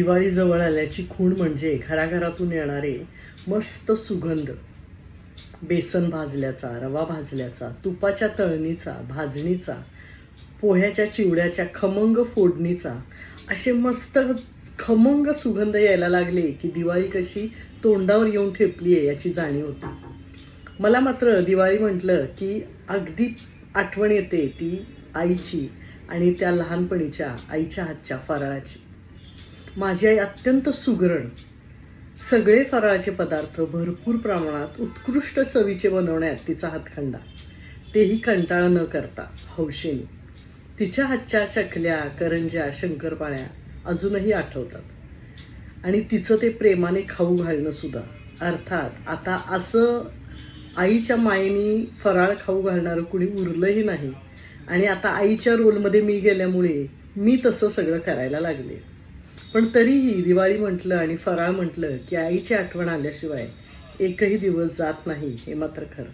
दिवाळी जवळ आल्याची खूण म्हणजे घराघरातून येणारे मस्त सुगंध. बेसन भाजल्याचा रवा भाजल्याचा तुपाच्या तळणीचा भाजणीचा पोह्याच्या चिवड्याच्या खमंग फोडणीचा असे मस्त खमंग सुगंध यायला लागले की दिवाळी कशी तोंडावर येऊन ठेपली आहे याची जाणीव होती. मला मात्र दिवाळी म्हटलं की अगदी आठवण येते ती आईची आणि त्या लहानपणीच्या आईच्या हातच्या फराळाची. माझी आई अत्यंत सुगरण सगळे फराळाचे पदार्थ भरपूर प्रमाणात उत्कृष्ट चवीचे बनवण्यात तिचा हातखंडा. तेही कंटाळा न करता हौशेने. तिच्या हातच्या चकल्या करंज्या शंकरपाळ्या अजूनही आठवतात. आणि तिचं ते प्रेमाने खाऊ घालणं सुद्धा. अर्थात आता असं आईच्या मायेनी फराळ खाऊ घालणारं कुणी उरलंही नाही. आणि आता आईच्या रोलमध्ये मी गेल्यामुळे मी तसं सगळं करायला लागले. पण तरीही दिवाळी म्हटलं आणि फराळ म्हटलं की आईची आठवण आल्याशिवाय एकही दिवस जात नाही हे मात्र खरं.